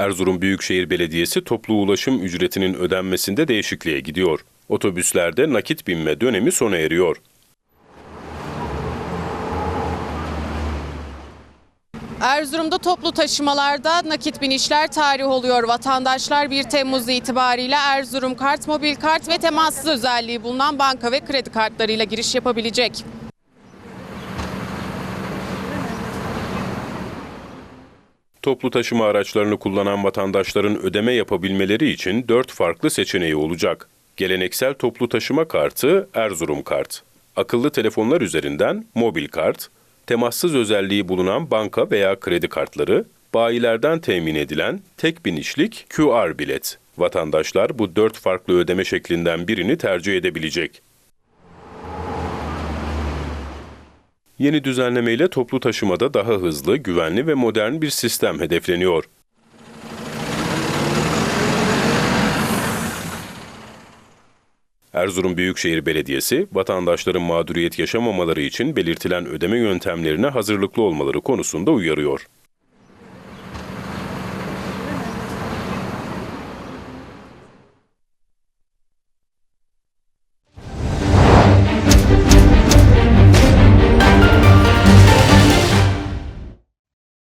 Erzurum Büyükşehir Belediyesi toplu ulaşım ücretinin ödenmesinde değişikliğe gidiyor. Otobüslerde nakit binme dönemi sona eriyor. Erzurum'da toplu taşımalarda nakit binişler tarih oluyor. Vatandaşlar 1 Temmuz itibariyle Erzurum kart, mobil kart ve temassız özelliği bulunan banka ve kredi kartlarıyla giriş yapabilecek. Toplu taşıma araçlarını kullanan vatandaşların ödeme yapabilmeleri için 4 farklı seçeneği olacak. Geleneksel toplu taşıma kartı Erzurum kart. Akıllı telefonlar üzerinden mobil kart, temassız özelliği bulunan banka veya kredi kartları, bayilerden temin edilen tek binişlik QR bilet. Vatandaşlar bu dört farklı ödeme şeklinden birini tercih edebilecek. Yeni düzenlemeyle toplu taşımada daha hızlı, güvenli ve modern bir sistem hedefleniyor. Erzurum Büyükşehir Belediyesi, vatandaşların mağduriyet yaşamamaları için belirtilen ödeme yöntemlerine hazırlıklı olmaları konusunda uyarıyor.